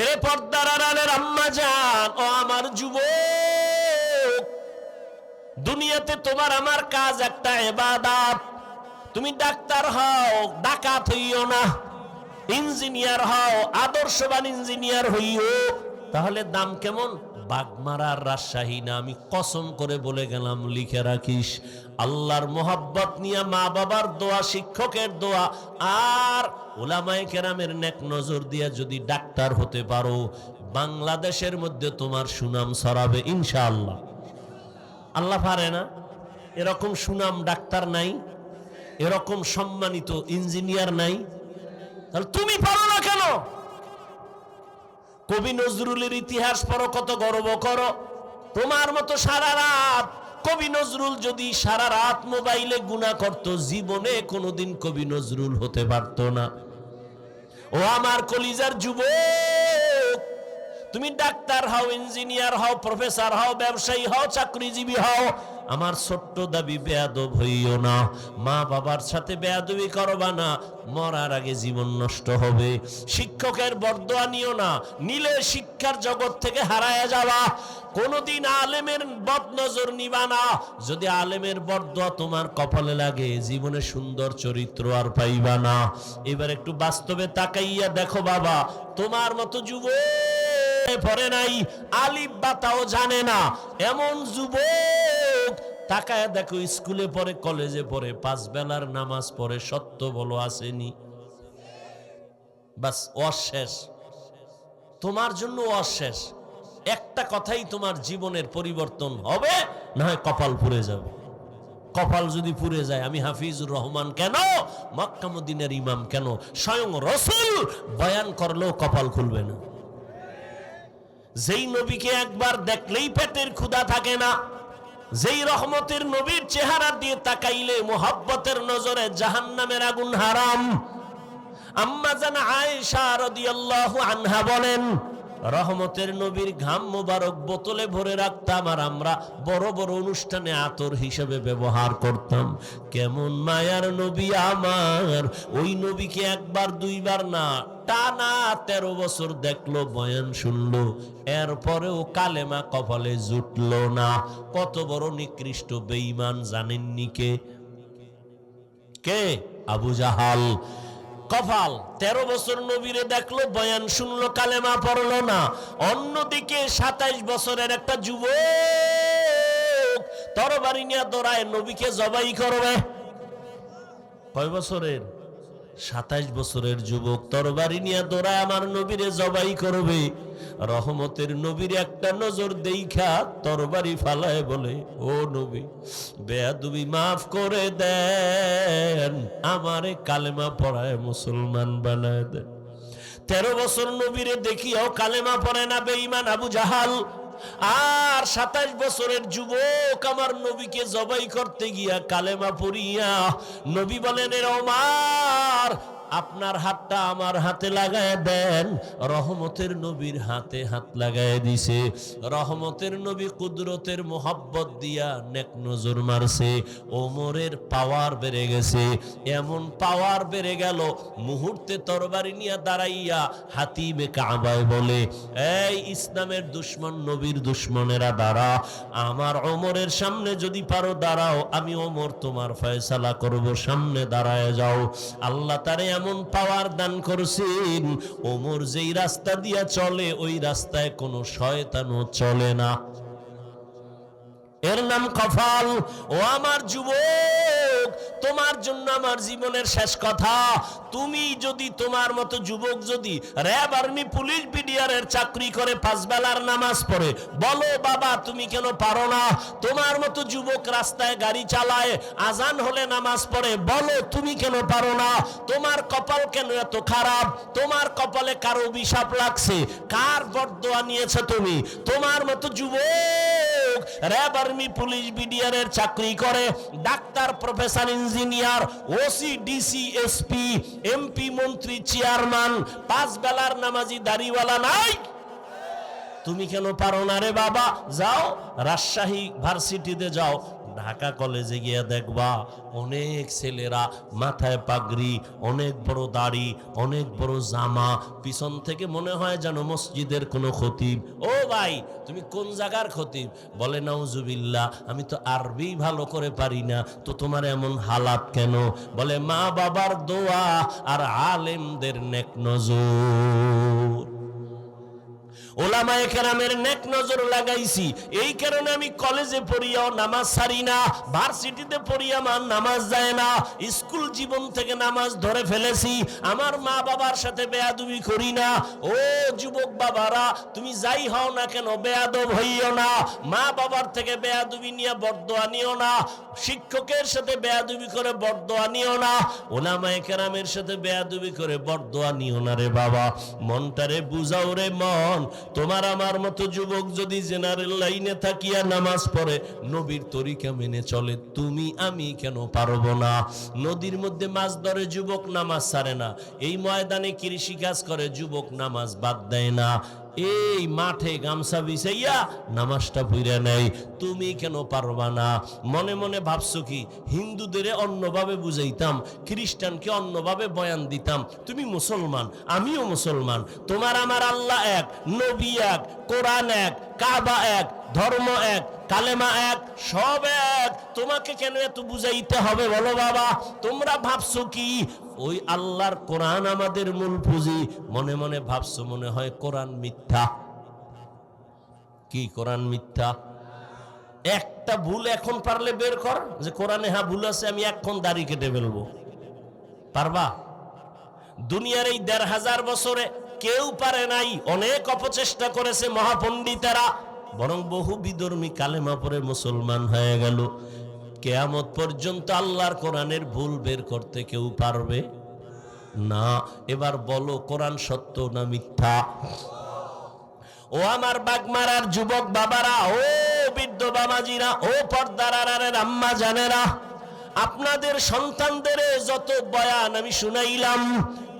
এরে পর্দার আড়ালের আম্মা যান, ও আমার যুব দুনিয়াতে তোমার আমার কাজ একটা এবাদাত। তুমি ডাক্তার হও, ডাকাত হইও না। ইঞ্জিনিয়ার হও, আদর্শবান ইঞ্জিনিয়ার হইও। তাহলে দাম কেমন? বাগমারার রাজশাহী না, আমি কসম করে বলে গেলাম, লিখে রাখিস। আল্লাহর মোহাব্বত নিয়ে মা বাবার দোয়া, শিক্ষকের দোয়া, আর ওলামায়ে কেরামের নেক নজর দিয়া যদি ডাক্তার হতে পারো, বাংলাদেশের মধ্যে তোমার সুনাম ছড়াবে, ইনশাআল্লাহ। আল্লাহ পারে না? এরকম সুনাম ডাক্তার নাই, এরকম সম্মানিত ইঞ্জিনিয়ার নাই। তাহলে তুমি পারো না কেন? কবি নজরুলের ইতিহাস পড়ো, কত গর্ব করো। তোমার মতো সারা রাত কবি নজরুল যদি সারা রাত মোবাইলে গুণা করত, জীবনে কোনোদিন কবি নজরুল হতে পারত না। ও আমার কলিজার যুবক, তুমি ডাক্তার হও, ইঞ্জিনিয়ার হও, প্রফেসর হও, ব্যবসায়ী হও, চাকরিজীবী হও আমার ছোট্ট দাবি বেয়াদব হইও না। মা বাবার সাথে বেয়াদবি করবা না, মরার আগে জীবন নষ্ট হবে। শিক্ষকের বরদোয়া নিও না, নিলে শিক্ষার জগৎ থেকে হারায় যাওয়া কোনোদিন আলেমের বদ নজর নিবা না। যদি আলেমের বরদোয়া তোমার কপালে লাগে, জীবনে সুন্দর চরিত্র আর পাইবা না। এবার একটু বাস্তবে তাকাইয়া দেখো বাবা, তোমার মতো যুবক পড়ে নাই, আলিফ বাতাও জানে না। এমন যুবক তাকায় দেখো, স্কুলে পড়ে, কলেজে পড়ে, পাঁচ বেলার নামাজ পড়ে, সত্য বলো আসেনি। বাস, অশেষ। তোমার জন্য অশেষ। একটা কথাই তোমার জীবনের পরিবর্তন হবে, না হয় কপাল পুড়ে যাবে। কপাল যদি পুড়ে যায়, আমি হাফিজুর রহমান কেন? মক্কামুদ্দিনের ইমাম কেন? স্বয়ং রসুল বয়ান করলেও কপাল খুলবে না। যেই নবীকে একবার দেখলেই পেটের ক্ষুধা থাকে না, যেই রহমতের নবীর চেহারা দিয়ে তাকাইলে মোহাব্বতের নজরে জাহান নামের আগুন হারাম। আম্মা জানা আয়েশা রাদিয়াল্লাহু আনহা বলেন রহমতের নবীর ঘাম মোবারক বোতলে ভরে রাখতাম আর আমরা বড় বড় অনুষ্ঠানে আতর হিসেবে ব্যবহার করতাম। কেমন মায়ার নবী আমার, ওই নবীকে একবার দুইবার না, টানা তেরো বছর দেখল, বয়ান শুনলো, এরপরেও কালেমা কপালে জুটলো না। কত বড় নিকৃষ্ট বেঈমান জানেননি কে? কে? আবু জাহাল। কফাল তেরো বছর নবীরে দেখল, বয়ান শুনলো, কালেমা পড়ল না। অন্যদিকে সাতাইশ বছরের একটা যুবক তরবারি নিয়ে দৌড়ায়, নবীকে জবাই করবে। কয় বছরের? সাতাইশ বছরের যুবক, তরবারি নিয়ে দৌড়ায় আমার নবীরে জবাই করবে। রহমতের নবীর একটা নজর দেইখা তরবারি ফালায় বলে, ও নবী, বেয়াদুবি মাফ করে দেন, আমারে কালেমা পড়ায় মুসলমান বানায় দেন। তেরো বছর নবীরে দেখিও কালেমা পড়ে না, বেঈমান আবু জাহাল। আর সাতাশ বছরের যুবক আমার নবীকে জবাই করতে গিয়া কালেমা পড়িয়া নবী বলেন এর আমার আপনার হাতটা আমার হাতে লাগায় দেন। রহমতের নবীর হাতে হাত লাগায় দিছে। রহমতের নবী কুদরতের মোহাব্বত দিয়া নেক নজর মারছে। ওমরের পাওয়ার বেড়ে গেছে। এমন পাওয়ার বেড়ে গেল, মুহূর্তে তরবারি নিয়ে দাঁড়াইয়া হাতিবে কাবায় বলে, এই ইসলামের দুশ্মন নবীর দুশ্মনেরা দাঁড়া। আমার ওমরের সামনে যদি পারো দাঁড়াও, আমি ওমর তোমার ফয়সালা করব। সামনে দাঁড়ায় যাও। আল্লাহ তারে এমন পাওয়ার দান করছেন, ওমর যেই রাস্তা দিয়া চলে, ওই রাস্তায় কোনো শয়তানও চলে না। এর নাম কফাল। ও আমার যুবক, তোমার জন্য আমার জীবনের শেষ কথা। তুমি যদি তোমার মতো যুবক যদি র্যাব আর্মি, পুলিশ বিডিআরের চাকরি করে পাঁচ বেলার নামাজ পড়ে, বলো বাবা, তুমি কেন পারো না? তোমার মতো যুবক রাস্তায় গাড়ি চালায়, আজান হলে নামাজ পড়ে, বলো তুমি কেন পারো না? তোমার কপাল কেন এত খারাপ? তোমার কপালে কারও অভিশাপ লাগছে? কার বরদোয়া নিয়েছো তুমি? তোমার মতো যুবক র্যাব আর্মি পুলিশ বিডিআরের চাকরি করে, doctor professor engineer OC DC SP MP মন্ত্রী চেয়ারম্যান পাঁচ বেলার নামাজি, দাড়িওয়ালা নাই। তুমি কেন পারো না রে বাবা? যাও, রাজশাহী ভার্সিটিতে যাও। ঢাকা কলেজে গিয়ে দেখবা অনেক ছেলেরা মাথায় পাগড়ি, অনেক বড় দাড়ি, অনেক বড় জামা, পিছন থেকে মনে হয় যেন মসজিদের কোনো খতিব। ও ভাই, তুমি কোন জায়গার খতিব? বলে, নাউজুবিল্লাহ, আমি তো আরবি ভালো করে পারি না, তো তোমার এমন হালাত কেন? বলে মা বাবার দোয়া আর আলেমদের নেক নজর। ওলামায়ে কেরামের নেক নজর লাগাইছি। এই কারণে আমি কলেজে পড়িয়াও নামাজ ছাড়ি না, ভার্সিটিতে পড়িয়া আমার নামাজ যায় না, স্কুল জীবন থেকে নামাজ ধরে ফেলেছি, আমার মা বাবার সাথে বেয়াদুবি করি না। ও যুবক বাবারা, তুমি যাই হও না কেন, বেয়াদব হইও না, মা বাবার থেকে বেয়াদুবি নিয়ে বরদোয়া নিও না, শিক্ষকের সাথে বেয়াদুবি করে বরদোয়া নিও না, ওলামায়ে কেরামের সাথে বেয়াদুবি করে বরদোয়া নিও না রে বাবা। মনটারে বুঝাও রে মন তোমার আমার মতো যুবক যদি জেনারেল লাইনে থাকিয়া নামাজ পড়ে, নবীর তরিকা মেনে চলে, তুমি আমি কেন পারব না? নদীর মধ্যে মাছ ধরে যুবক নামাজ ছাড়ে না। এই ময়দানে কৃষিকাজ করে, যুবক নামাজ বাদ দেয় না। এই মাঠে গামছা বিছাইয়া নামাজটা ভুইরা নেয়। তুমি কেন পারবা না? মনে মনে ভাবছ কি, হিন্দুদের অন্যভাবে বুঝাইতাম, খ্রিস্টানকে অন্যভাবে বয়ান দিতাম। তুমি মুসলমান, আমিও মুসলমান। তোমার আমার আল্লাহ এক, নবী এক কোরআন এক, কাবা এক, ধর্ম এক, কালেমা এক, সব এক। তোমাকে কেন এত বুঝাইতে হবে বলো বাবা? তোমরা ভাবছ কি? ওই আল্লাহর কোরআন আমাদের মূল পুঁজি। মনে মনে ভাবছ, মনে হয় কোরআন মিথ্যা। কি কোরআন মিথ্যা? একটা ভুল এখন পারলে বের কর, যে কোরআনে হ্যাঁ ভুল আছে, আমি এখন দাড়ি কেটে ফেলব। পারবা? দুনিয়ার এই দেড় হাজার বছরে কেউ পারে নাই, অনেক অপচেষ্টা করেছে মহাপণ্ডিতেরা। বরং বহু বিধর্মী কালেমা পরে মুসলমান হয়ে গেল। কেয়ামত পর্যন্ত আল্লাহর কোরআনের ভুল বের করতে কেউ পারবে? না, এবার বলো কোরআন সত্য না মিথ্যা? ও আমার বাগমারার যুবক বাবারা, ও বৃদ্ধ বাবাজিরা, ও পর্দার আড়ারের আম্মা জানেরা, আপনাদের সন্তানদের যত বয়ান আমি শুনাইলাম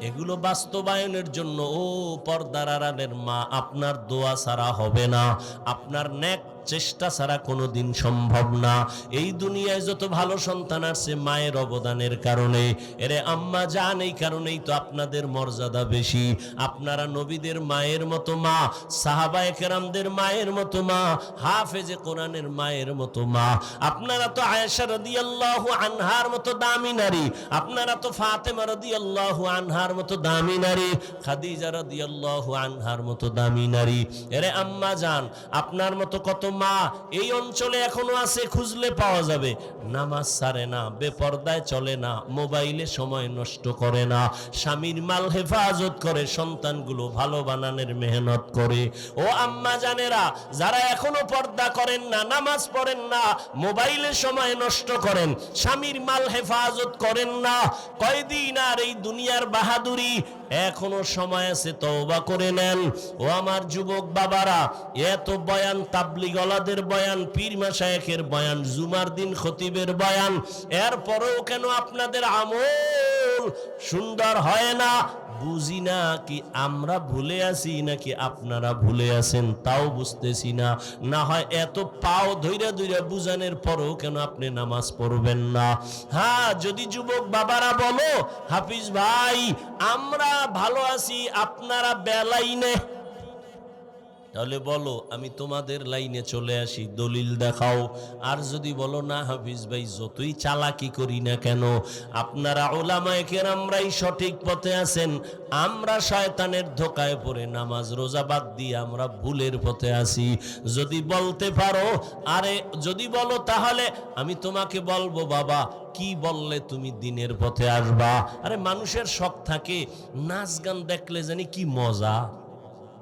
এগুলো বাস্তবায়নের জন্য ও পর্দার আড়ালের মা আপনার দোয়া ছাড়া হবে না। আপনার নেক চেষ্টা ছাড়া কোনোদিন সম্ভব না। এই দুনিয়ায় যত ভালো সন্তান আছে, মায়ের অবদানের কারণে। এরে আম্মা যান, এই কারণেই তো আপনাদের মর্যাদা বেশি। আপনারা নবীদের মায়ের মতো মা, সাহাবায়ে কেরামদের মায়ের মতো মা, হাফেজে কোরআনের মায়ের মতো মা। আপনারা তো আয়েশা রাদিয়াল্লাহু আনহার মতো দামি নারী। আপনারা তো ফাতেমা রাদিয়াল্লাহু আনহার মতো দামি নারী। খাদিজা রাদিয়াল্লাহু আনহার মতো দামি নারী। এরে আম্মা যান, আপনার মতো কত মা, এই অঞ্চলে এখনও আছে, খুঁজলে পাওয়া যাবে। নামাজ সারে না, বেপর্দায় চলে না, মোবাইলে সময় নষ্ট করে না। স্বামীর মাল হেফাজত করে, সন্তানগুলো ভালো বানানোর মেহনত করে। ও আম্মা জানেরা, যারা এখনও পর্দা করেন না, নামাজ পড়েন না, মোবাইলে সময় নষ্ট করেন, স্বামীর মাল হেফাজত করেন না। কয়দিন আর এই দুনিয়ার বাহাদুরি এখনও সময় আছে, তওবা করে নেন। ও আমার যুবক বাবারা, এত বয়ান, তাবলিগলাদের বয়ান, পীর মাসায়েকের বয়ান, জুমার দিন খতিবের বয়ান, এরপরেও কেন আপনাদের আমল সুন্দর হয় না? বুঝি না কি আমরা ভুলে আছি নাকি আপনারা ভুলে আছেন? তাও বুঝতেছি না। না হয় এত পাও ধৈরা ধৈরা বুঝানোর পরও কেন আপনি নামাজ পড়বেন না? হ্যাঁ যদি যুবক বাবারা বলো, হাফিজ ভাই, আমরা ভালো আছি, আপনারা বেলাইনে তাহলে বলো, আমি তোমাদের লাইনে চলে আসি, দলিল দেখাও। আর যদি বলো, না হাফিজ ভাই, যতই চালাকি করি না কেন, আপনারা ওলামায় আমরাই সঠিক পথে আছেন। আমরা শয়তানের ধোকায় পড়ে নামাজ, রোজা বাদ দিয়ে আমরা ভুলের পথে আছি। যদি বলতে পারো, আরে, যদি বলো তাহলে আমি তোমাকে বলব, বাবা, কি বললে তুমি দিনের পথে আসবা? আরে, মানুষের শখ থাকে, নাচ গান দেখলে জানি কি মজা।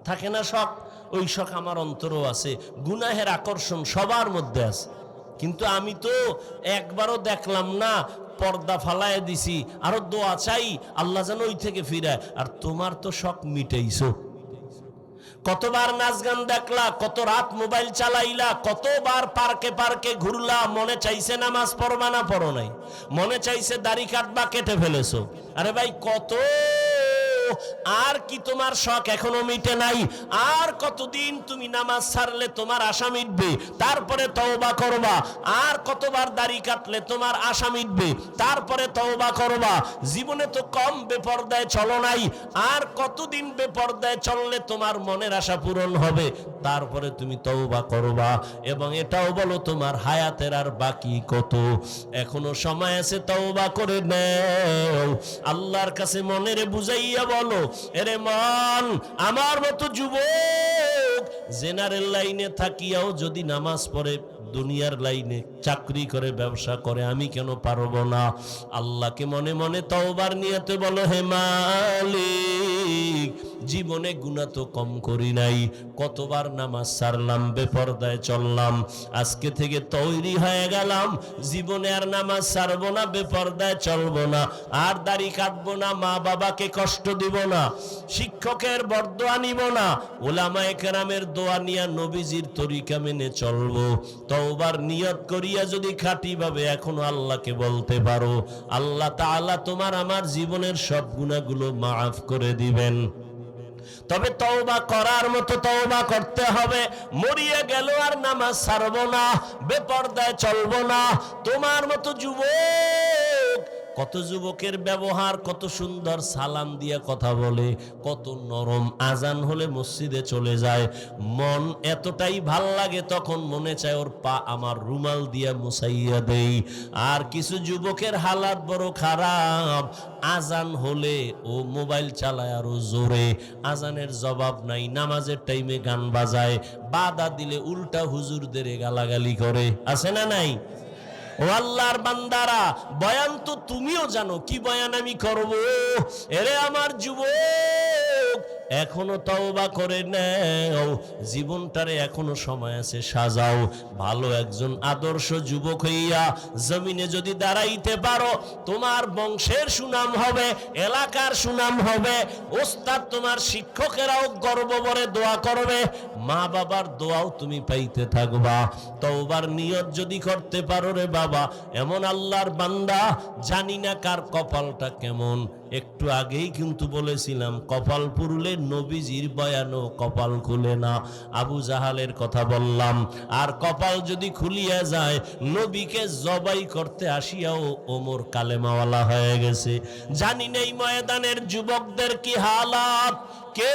থাকে না শখ? ওই শখ আমার অন্তরও আছে, গুনাহের আকর্ষণ সবার মধ্যে আছে। কিন্তু আমি তো একবারও দেখলাম না, পর্দা ফালায় দিছি, আরও দোয়া চাই, আল্লাহ যেন ওই থেকে ফিরায়। আর তোমার তো শখ মিটাইছো। কতবার নাচ গান দেখলা, কত রাত মোবাইল চালাইলা, কতবার পার্কে পার্কে ঘুরলা, মনে চাইছে নামাজ পড়বা না পড়ো নাই। মনে চাইছে দাড়ি কাটবা, কেটে ফেলেছো। আরে ভাই, কত আর কি তোমার শখ এখনও মিটে নাই? আর কতদিন তুমি নামাজ ছাড়লে তোমার আশা মিটবে? তারপরে তওবা করবা। আর কতবার দাড়ি কাটলে তোমার আশা মিটবে? তারপরে তওবা করবা। জীবনে তো কম বেপর্দায় চলো নাই। আর কতদিন বেপর্দায় চললে তোমার মনের আশা পূরণ হবে? তারপরে তুমি তওবা করবা। এবং এটাও বলো, তোমার হায়াতের আর বাকি কত? এখনও সময় আছে তওবা করে নেও। আল্লাহর কাছে মনের বুঝাইয়া বলো এরে মান আমার মতো যুবক জেনারেল লাইনে থাকিয়াও যদি নামাজ পড়ে দুনিয়ার লাইনে চাকরি করে, ব্যবসা করে, আমি কেন পারব না? আল্লাহকে মনে মনে তওবার নিয়তে বলো, হে মালিক, জীবনে গুণা তো কম করি নাই। কতবার নামাজ সারলাম, বেপর্দায় চললাম, আজকে থেকে তৈরি হয়ে গেলাম, জীবনে আর নামাজ সারবো না, বেপর্দায় চলবো না, আর দাড়ি কাটবো না, মা বাবাকে কষ্ট দিব না, শিক্ষকের বরদোয়া নিব না, ওলামায়ে কেরামের দোয়া নিয়া নবীজির তরিকা মেনে চলবো। তওবার নিয়ত করিয়া যদি খাঁটি ভাবে এখনও আল্লাহকে বলতে পারো, আল্লাহ তাআলা তোমার আমার জীবনের সব গুণাগুলো মাফ করে দিবেন। তবে তওবা করার মতো তওবা করতে হবে, মরিয়ে গেল আর নামাজ ছাড়বো না, বেপরদায় চলবো না, তোমার মতো যুবক কত যুবকের ব্যবহার, কত সুন্দর সালাম দিয়া কথা বলে, কত নরম আজান হলে মসজিদে চলে যায়। মন এতটাই ভালো লাগে তখন মনে চায় ওর পা আমার রুমাল দিয়া মুসাইয়া দেই। আর কিছু যুবকের হালাত বড় খারাপ। আজান হলে ও মোবাইল চালায় আরও জোরে। আজানের জবাব নাই, নামাজের টাইমে গান বাজায়। বাধা দিলে উল্টা হুজুরদের গালাগালি করে। আছে না নাই? ও আল্লাহর বান্দারা বয়ান তো তুমিও জানো কি বয়ান আমি করব? এরে আমার যুবক এখনও তওবা করে নেও। জীবনটারে এখনও সময় আছে, সাজাও। ভালো একজন আদর্শ যুবক হইয়া জমিনে যদি দাঁড়াইতে পারো, তোমার বংশের সুনাম হবে, এলাকার সুনাম হবে। ওস্তাদ তোমার শিক্ষকেরাও গর্ব ভরে দোয়া করবে। মা বাবার দোয়াও তুমি পাইতে থাকবা। তওবার নিয়ত যদি করতে পারো রে বাবা, এমন আল্লাহর বান্দা, জানি না কার কপালটা কেমন। একটু আগেই কিন্তু বলেছিলাম, কপাল পুরুলে নবীজির বয়ানও কপাল খুলে না। আবু জাহালের কথা বললাম, আর কপাল যদি খুলিয়া যায়, নবীকে জবাই করতে আসিয়াও ওমর কালেমাওয়ালা হয়ে গেছে। জানি নেই ময়দানের যুবকদের কি হালাত কে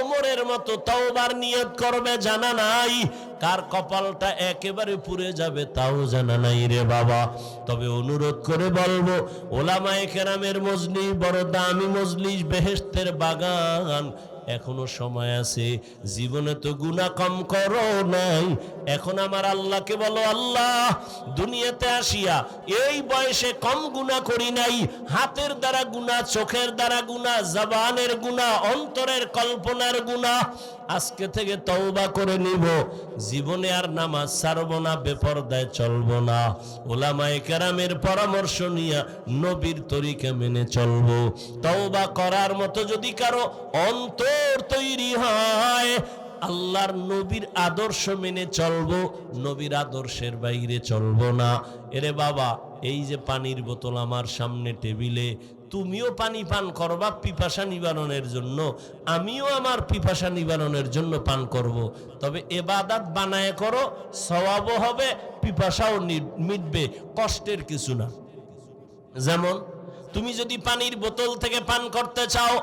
অমরের মতো তাওবার নিয়ত করবে জানা নাই? কার কপালটা একেবারে পুড়ে যাবে তাও জানা নাই রে বাবা। তবে অনুরোধ করে বলব, ওলামায়ে কেরামের মজলিস, বড় দামি মজলিস বেহেস্তের বাগান এখনও সময় আছে। জীবনে তো গুণা কম করো নাই। এখন আমার আল্লাহকে বলো, আল্লাহ, দুনিয়াতে আসিয়া এই বয়সে কম গুণা করি নাই। হাতের দ্বারা গুণা চোখের দ্বারা গুণা জবানের গুণা অন্তরের কল্পনার গুণা আজকে থেকে তওবা করে নিব। জীবনে আর নামাজ ছাড়ব না, বেপরদায় চলব না। ওলামায়ে কেরামের পরামর্শ নিয়ে নবীর তরিকা মেনে চলব। তওবা করার মতো যদি কারও অন্তর তৈরি হয় আল্লাহর নবীর আদর্শ মেনে চলবো, নবীর আদর্শের বাইরে চলবো না এরে বাবা, এই যে পানির বোতল আমার সামনে টেবিলে, তুমিও পানি পান করবা পিপাসা নিবারণের জন্য, আমিও আমার পিপাসা নিবারণের জন্য পান করব। তবে এবাদাত বানায় করো, সওয়াবও হবে, পিপাসাও মিটবে, কষ্টের কিছু না যেমন, তুমি যদি পানির বোতল থেকে পান করতে চাও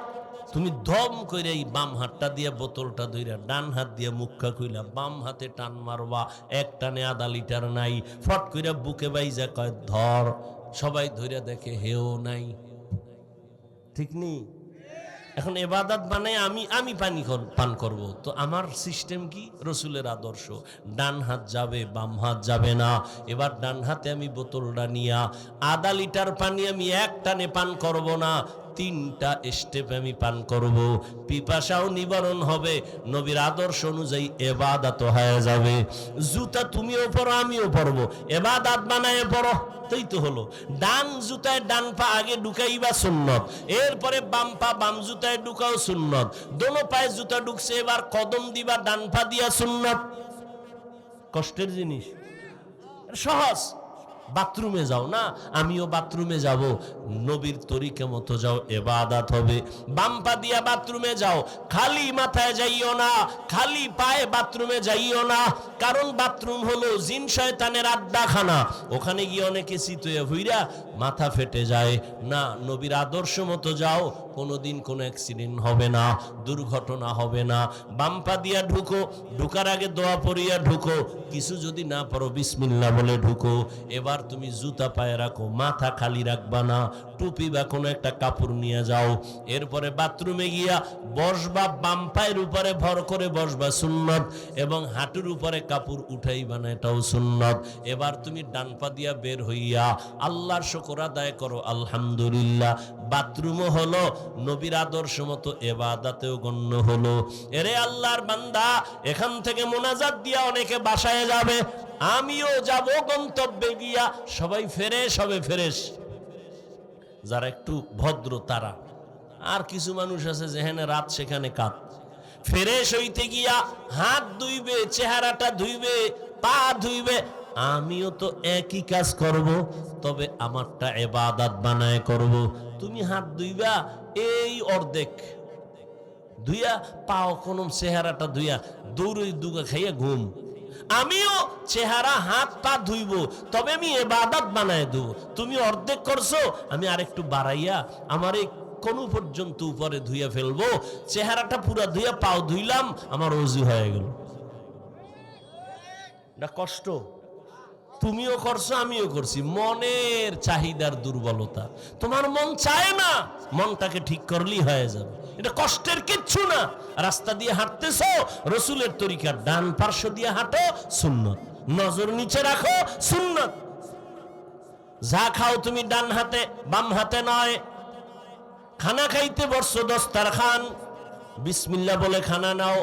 তুমি দম করে এই বাম হাতটা দিয়ে, বোতলটা ধইরা, ডান হাত দিয়ে মুখা কইলা বাম হাতে টান মারবা, এক টানে আধা লিটার নাই। ফট কইরা বুকে বাইজা কয়, ধর। সবাই ধইরা দেখে, হেও নাই। ঠিক নেই এখন এবাদাত বানায় আমি আমি পানি পান করব। তো আমার সিস্টেম কি? রসুলের আদর্শ। ডান হাত যাবে, বাম হাত যাবে না। এবার ডান হাতে আমি বোতলটা নিয়া, আধা লিটার পানি আমি এক টানে পান করব না। তিনটা স্টেপ আমি পান করব। পিপাসাও নিবারণ হবে, নবীর আদর্শ অনুযায়ী এবাদাত হয়ে যাবে। জুতা তুমিও পরো, আমিও পরবো। এবাদাত বানায় পড়ো তাই তো হলো। ডান জুতায় ডান পা আগে ঢুকাইবা সুন্নত, এরপরে বাম পা বাম জুতায় ঢুকাও সুন্নত। দোনো পায়ে জুতা ঢুকছে, এবার কদম দিবা, ডান পা দিয়া সুন্নত। কষ্টের জিনিস। সহজ। বাথরুমে যাও, না? আমিও বাথরুমে যাব। নবীর তরিকে মতো যাও, এবাদাত হবে। বাম্পা দিয়া বাথরুমে যাও, খালি মাথায় যাইও না, খালি পায়ে বাথরুমে যাইও না। কারণ বাথরুম হলো জিন শয়তানের আড্ডাখানা। ওখানে গিয়ে অনেকে চিতয়ে হইরা মাথা ফেটে যায়। না, নবীর আদর্শ মতো যাও, কোনোদিন কোনো অ্যাক্সিডেন্ট হবে না, দুর্ঘটনা হবে না। বাম্পা দিয়া ঢুকো, ঢুকার আগে দোয়া পড়িয়া ঢুকো, কিছু যদি না পারো বিসমিল্লা বলে ঢুকো। এবার তুমি জুতা পায়ে রাখো, মাথা খালি রাখবা না, টুপি বা কোনো একটা কাপড় নিয়ে যাও। এরপরে বাথরুমে গিয়া বসবা, বাম পায়ের উপরে ভর করে বসবা, সুন্নত। এবং হাঁটুর উপরে কাপড় উঠাইবা না, এটাও সুন্নত। এবার তুমি ডান পা দিয়া বের হইয়া, আল্লাহর শকর আদায় করো। আলহামদুলিল্লাহ। বাথরুমও হলো নবীর আদর্শ মতো, এবাদাতেও গণ্য হলো। এরে আল্লাহর বান্দা, এখান থেকে মোনাজাত দিয়া অনেকে বাসায় যাবে। আমিও যাব গন্তব্যে গিয়া। সবাই ফেরেশ হবে, ফেরেশ। যারা একটু ভদ্র, তারা। আর কিছু মানুষ আছে যেখানে রাত, সেখানে কাত। ফেরেশ হইতে গিয়া হাত ধুইবে, চেহারাটা ধুইবে, পা ধুইবে আমিও তো একই কাজ করব, তবে আমারটা এবাদাত বানায় করব। তুমি হাত ধুইবা, এই অর্ধেক। ধুইয়া পাও কোন চেহারাটা ধুইয়া, দৌড়ই দুগা খাইয়া ঘুম। আমিও চেহারা হাত পা ধুইব, তবে আমি এবাদাত বানায় দেব। তুমি অর্ধেক করছ, আমি আরেকটু বাড়াইয়া আমার এই কোন পর্যন্ত উপরে ধুইয়া ফেলব। চেহারাটা পুরা ধুইয়া পাও ধুইলাম, আমার অজু হয়ে গেল। কষ্ট। তুমিও করছ, আমিও করছি। মনের চাহিদার দুর্বলতা। তোমার মন চায় না, মনটাকে ঠিক করলেই হয়ে যাবে। এটা কষ্টের কিচ্ছু না। রাস্তা দিয়ে হাঁটতেছো, রসুলের তরিকার ডান পার্শ্ব দিয়ে হাঁটো, সুন্নত। নজর নিচে রাখো, সুন্নত। যা খাও তুমি ডান হাতে, বাম হাতে নয়। খানা খাইতে বসছো দস্তার খান। বিসমিল্লা বলে খানা নাও।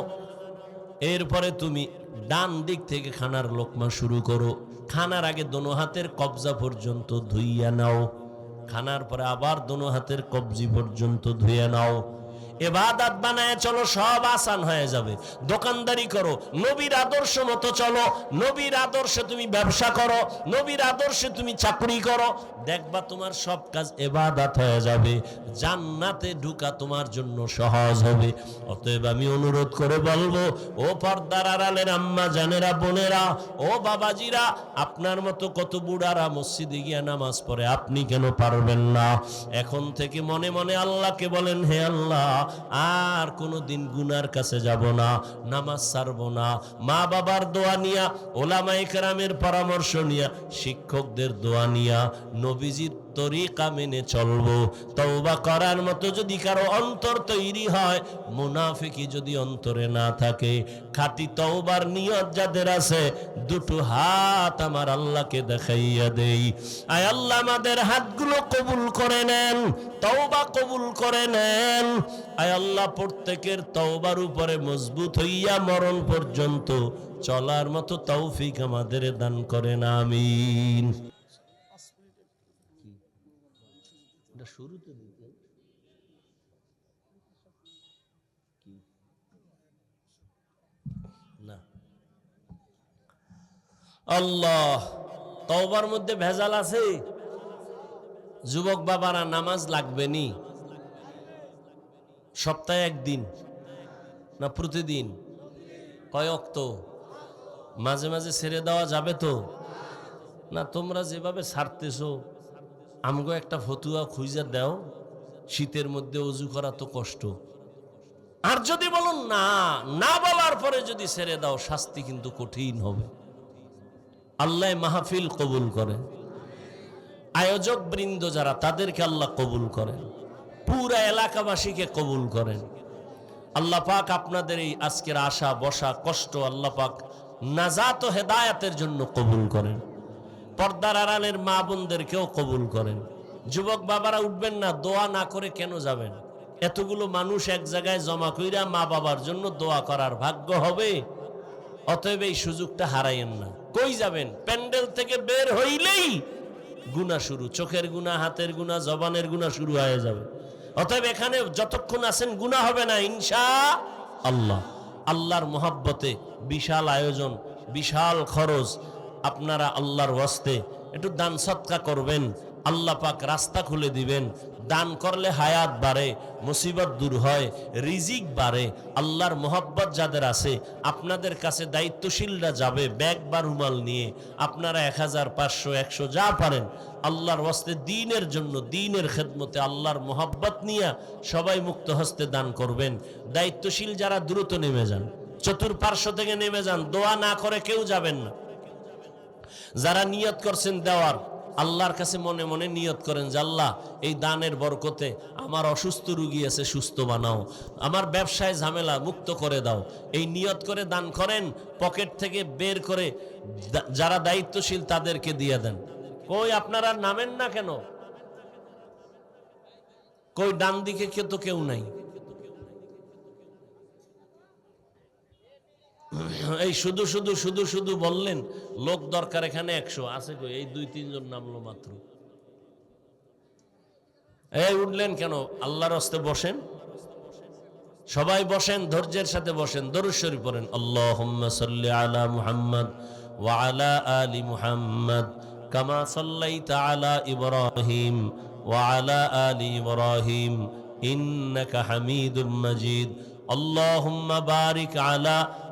এরপরে তুমি ডান দিক থেকে খানার লোকমা শুরু করো। খানার আগে দোনো হাতের কবজা পর্যন্ত ধুইয়া নাও। খানার পরে আবার দোনো হাতের কবজি পর্যন্ত ধুইয়া নাও। এবাদাত বানায় চলো, সব আসান হয়ে যাবে। দোকানদারি করো, নবীর আদর্শ মতো চলো, নবীর আদর্শে তুমি ব্যবসা করো, নবীর আদর্শে তুমি চাকরি করো। দেখবা তোমার সব কাজ এবাদাত হয়ে যাবে, জান্নাতে ঢুকা তোমার জন্য সহজ হবে। অতএব আমি অনুরোধ করে বলব, ও পর্দার আড়ালের আম্মা, জানেরা, বোনেরা, ও বাবাজিরা, আপনার মতো কত বুড়ারা মসজিদে গিয়া নামাজ পড়ে, আপনি কেন পারবেন না? এখন থেকে মনে মনে আল্লাহকে বলেন, হে আল্লাহ আর কোনো দিন গুনার কাছে যাব না, নামাজ ছাড়বো না। মা বাবার দোয়া নিয়া ওলামাইকার পরামর্শ নিয়া, শিক্ষকদের দোয়া নিয়া, নবীজির তরিকা মেনে চলবো। তওবা করার মতো যদি কারও অন্তর তৈরি হয় মুনাফিকি যদি অন্তরে না থাকে, খাঁটি তওবার নিয়ত যাদের আছে, দুটো হাত আমার আল্লাহকে দেখাইয়া দেই। আয় আল্লাহ, আমাদের হাতগুলো কবুল করে নেন, তওবা কবুল করে নেন। আয় আল্লাহ, প্রত্যেকের তওবার উপরে মজবুত হইয়া মরণ পর্যন্ত চলার মতো তৌফিক আমাদের দান করেন, আমিন। এটা শুরুতে দিতে। না। আল্লাহ, তওবার মধ্যে ভেজাল আছে? যুবক বাবারা, নামাজ লাগবে নি? সপ্তাহে একদিন না প্রতিদিন? কয়ক তো মাঝে মাঝে ছেড়ে দেওয়া যাবে তো? না, তোমরা যেভাবে ছাড়তেছো আমগো একটা ফতুয়া খুঁজে দাও, শীতের মধ্যে অজু করা তো কষ্ট। আর যদি বলুন না না বলার পরে যদি ছেড়ে দাও, শাস্তি কিন্তু কঠিন হবে। আল্লাহ মাহফিল কবুল করেন আয়োজক বৃন্দ যারা, তাদেরকে আল্লাহ কবুল করেন। পুরা এলাকাবাসীকে কবুল করেন। আল্লাহ পাক আপনাদের এই আজকের আশা, বসা, কষ্ট আল্লাহ পাক নাজাত হেদায়াতের জন্য কবুল করেন। পর্দার আড়ালের মা বোনদেরকেও কবুল করেন। যুবক বাবারা উঠবেন না, দোয়া না করে কেন যাবেন? এতগুলো মানুষ এক জায়গায় জমা কইরা মা বাবার জন্য দোয়া করার ভাগ্য হবে? অতএব এই সুযোগটা হারাইয়েন না। কই যাবেন? প্যান্ডেল থেকে বের হইলেই গুণা শুরু, চোখের গুণা হাতের গুণা জবানের গুণা শুরু হয়ে যাবে। অতএব এখানে যতক্ষণ আছেন গুণা হবে না, ইনশা আল্লাহ। আল্লাহর মোহাব্বতে বিশাল আয়োজন, বিশাল খরচ আপনারা আল্লাহর ওয়াস্তে একটু দান সৎকা করবেন, আল্লাহ পাক রাস্তা খুলে দিবেন। দান করলে হায়াত বাড়ে, মুসিবত দূর হয়, রিজিক বাড়ে, আল্লাহর মোহব্বত যাদের আছে, আপনাদের কাছে দায়িত্বশীলরা যাবে ব্যাগ বা রুমাল নিয়ে। আপনারা এক হাজার পাঁচশো, একশো যা পারেন, আল্লাহর হস্তে দিনের জন্য, দিনের খেদমতে আল্লাহর মোহব্বত নিয়ে সবাই মুক্ত হস্তে দান করবেন। দায়িত্বশীল যারা দ্রুত নেমে যান, চতুর্পার্শ্ব থেকে নেমে যান, দোয়া না করে কেউ যাবেন না। যারা নিয়ত করছেন দেওয়ার, আল্লাহর কাছে মনে মনে নিয়ত করেন যে, আল্লাহ, এই দানের বরকতে আমার অসুস্থ রুগী আছে, সুস্থ বানাও। আমার ব্যবসায় ঝামেলা মুক্ত করে দাও। এই নিয়ত করে দান করেন, পকেট থেকে বের করে যারা দায়িত্বশীল তাদেরকে দিয়ে দেন। কই, আপনারা নামেন না কেন? কই, ডান দিকে কে তো কেউ নাই। এই শুধু শুধু শুধু শুধু বললেন, লোক দরকার এখানে একশো। আছে কই? এই দুই, তিনজন নামলো মাত্র। এই উঠলেন কেন? আল্লাহর হস্তে বসেন। সবাই বসেন, ধৈর্যের সাথে বসেন। দরুশ্বরী পড়েন আল্লাহ আলা মুহাম্মদ ওয়ালা আলী মুহাম্মদ কামা সাল্লাই আলা ইব্রাহিম ওয়ালা আলী ইব্রাহিম ইন্নাকা হামিদুল মজিদ। আল্লাহুম্মা বারিক আলা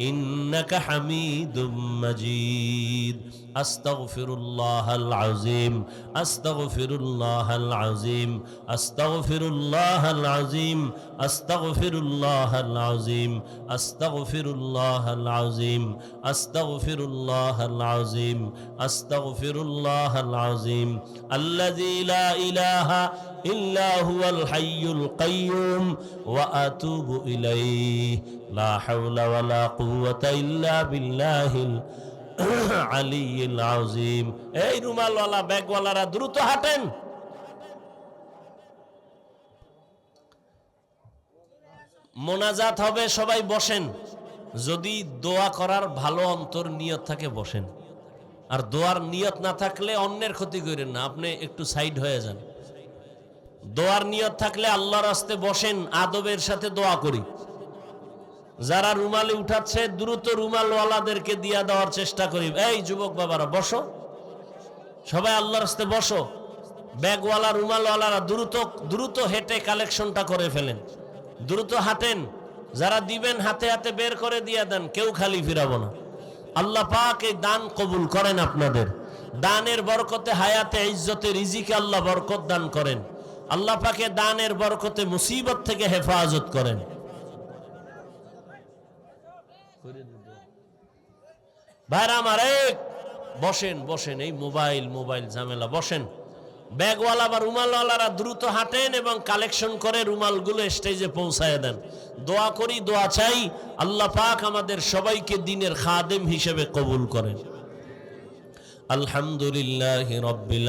إنك حميد مجيد. أستغفر الله العظيم. أستغفر الله العظيم. أستغفر الله العظيم. أستغفر الله العظيم. أستغفر الله العظيم. أستغفر الله العظيم. أستغفر الله العظيم. الذي لا إله দ্রুত হাঁটেন। মোনাজাত হবে, সবাই বসেন। যদি দোয়া করার ভালো অন্তর নিয়ত থাকে, বসেন। আর দোয়ার নিয়ত না থাকলে অন্যের ক্ষতি করেন না। আপনি একটু সাইড হয়ে যান। দোয়ার নিয়ত থাকলে আল্লাহর রাস্তে বসেন, আদবের সাথে দোয়া করি। যারা রুমালে উঠাচ্ছে, দ্রুত রুমালওয়ালাদেরকে দিয়া দেওয়ার চেষ্টা করি। এই যুবক বাবারা, বসো। সবাই আল্লাহর রাস্তে বসো। ব্যাগওয়ালা, রুমালওয়ালারা দ্রুত দ্রুত হেঁটে কালেকশনটা করে ফেলেন। দ্রুত হাঁটেন। যারা দিবেন, হাতে হাতে বের করে দিয়ে দেন, কেউ খালি ফিরাবো না। আল্লাহ পাক এই দান কবুল করেন আপনাদের। দানের বরকতে, হায়াতে, ইজ্জতে, রিজিকে আল্লাহ বরকত দান করেন। আল্লাহ পাকে দানের বরকতে মুসিবত থেকে হেফাজত করেন। ভাইরা আমার বসেন বসেন, এই মোবাইল মোবাইল ঝামেলা, বসেন। ব্যাগওয়ালা বা রুমালওয়ালারা দ্রুত হাঁটেন এবং কালেকশন করে রুমালগুলো স্টেজে পৌঁছায় দেন। দোয়া করি, দোয়া চাই, আল্লাহ পাক আমাদের সবাইকে দিনের খাদেম হিসেবে কবুল করেন। আলহামদুলিল্লাহ রব্বিল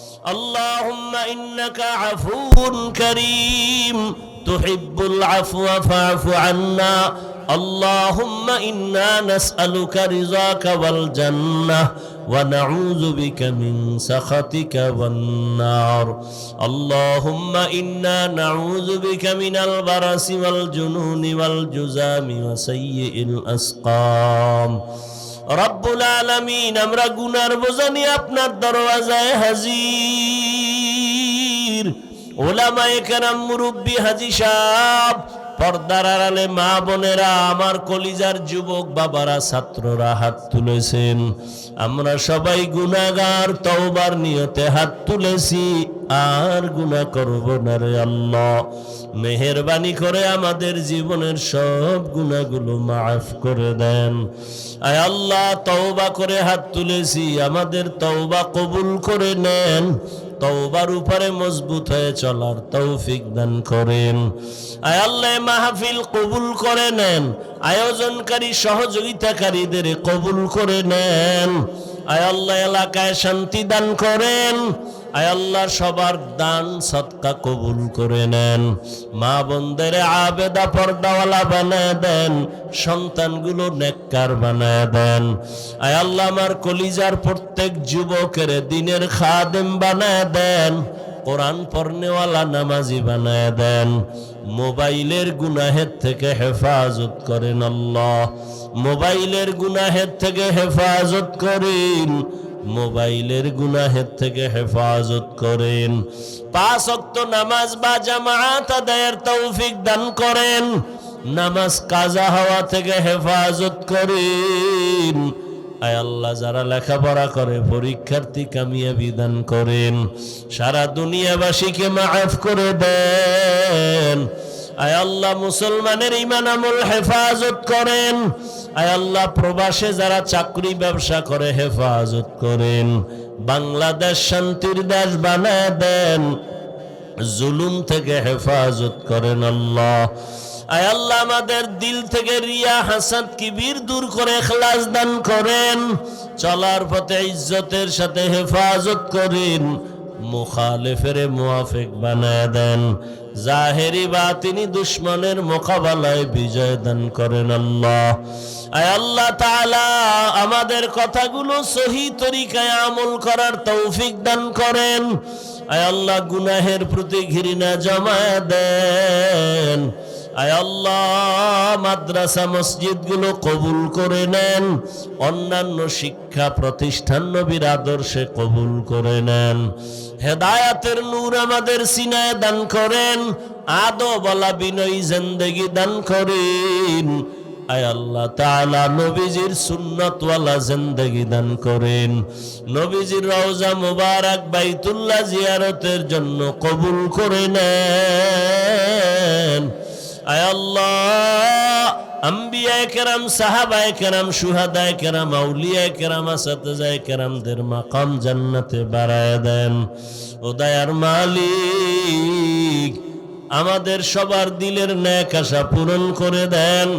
اللهم إنك عفو كريم. تحب العفو فاعف عنا. اللهم إنا نسألك رضاك والجنة ونعوذ بك من سخطك والنار. اللهم إنا نعوذ بك من البرس والجنون والجزام وسيء الأسقام. রব্বুল আলামিন, আমরা গুনার বোঝানি আপনার দরওয়াজায় হাজির। ওলামায়ে কেরাম, মুরব্বী হাজি সাহ পর্দার আড়ালে মা বোনেরা, আমার কলিজার যুবক বাবারা, ছাত্ররা হাত তুলেছেন। আমরা সবাই গুনাগার তওবার নিয়তে হাত তুলেছি। আর গুনাহ করব না রে আল্লাহ। মেহেরবানি করে আমাদের জীবনের সব গুণাগুলো মাফ করে দেন। আয় আল্লাহ, তওবা করে হাত তুলেছি, আমাদের তওবা কবুল করে নেন। তওবার উপরে মজবুত হয়ে চলার তৌফিক দান করেন। আয় আল্লাহ মাহফিল কবুল করে নেন। আয়োজনকারী, সহযোগিতাকারীদের কবুল করে নেন। আয় আল্লাহ, এলাকায় শান্তি দান করেন। আল্লাহ, সবার দান সৎকা কবুল করে নেন। মা বোনদের আবেদা পর্দাওয়ালা বানায় দেন, সন্তানগুলো নেককার বানায় দেন। আল্লাহ, আমার কলিজার প্রত্যেক যুবকের দিনের খাদেম বানায় দেন, কোরআন পর্নেওয়ালা নামাজি বানায় দেন। মোবাইলের গুনাহের থেকে হেফাজত করেন আল্লাহ। মোবাইলের গুনাহের থেকে হেফাজত করেন। মোবাইলের গুনাহের থেকে হেফাজত করেন। পাঁচ অক্ত নামাজ বা জামাত আদায়ের তৌফিক দান করেন। নামাজ কাজা হওয়া থেকে হেফাজত করেন। আয় আল্লাহ, যারা লেখাপড়া করে, পরীক্ষার্থী কামিয়া বিধান করেন। সারা দুনিয়াবাসীকে মাফ করে দেন। আয় আল্লাহ, মুসলমানের ইমান আমল হেফাজত করেন। আয় আল্লাহ, প্রবাসে যারা চাকরি ব্যবসা করে হেফাজত করেন। বাংলাদেশ শান্তির দেশ বানায় দেন। জুলুম থেকে হেফাজত করেন আল্লাহ। আয় আল্লাহ, আমাদের দিল থেকে রিয়া হাসাদ কিবির দূর করে খেলাস দান করেন। চলার পথে ইজ্জতের সাথে হেফাজত করেন। মুখালেফের মুআফিক বানায় দেন। জাহেরি বা তিনি দুশ্মনের মোকাবেলায় বিজয় দান করেন আল্লাহ। আল্লাহ তাআলা আমাদের কথাগুলো সহি তরিকায় আমল করার তৌফিক দান করেন। আয় আল্লাহ গুনাহের প্রতি ঘৃণা জমা দেন। আয় আল্লাহ, মাদ্রাসা মসজিদগুলো কবুল করে নেন। অন্যান্য শিক্ষা প্রতিষ্ঠান নবীর আদর্শে কবুল করে নেন। হেদায়াতের নূর আমাদের সিনায় দান করেন। আদো বলা বিনয়ী জিন্দেগি দান করেন। আয় আল্লাহ তাআলা নবীজির সুন্নতওয়ালা জিন্দেগি দান করেন। নবীজির রওজা মুবারক বাইতুল্লাহ জিয়ারতের জন্য কবুল করে নেন। আম্বিয়ায় সাহাবায় সুহাদায় আউলিয়ায় জান্নাতে দেন। মালিক, আমাদের সবার দিলের ন্যাক আশা পূরণ করে দেন।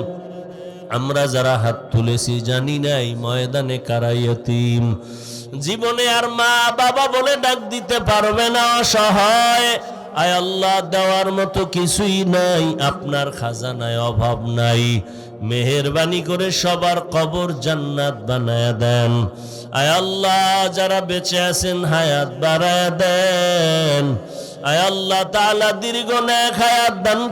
আমরা যারা হাত তুলেছি জানি নাই ময়দানে কারাইয়তিম জীবনে আর মা বাবা বলে ডাক দিতে পারবে না অসহায়। আয় আল্লাহ, দেওয়ার মতো কিছুই নাই। আপনার খাজানায় অভাব নাই। মেহেরবানি করে সবার কবর জান্নাত বানায় দেন। আয় আল্লাহ, যারা বেঁচে আছেন হায়াত বাড়ায় দেন। আয় আল্লাহ তাআলা দীর্ঘ নেক হায়াত দান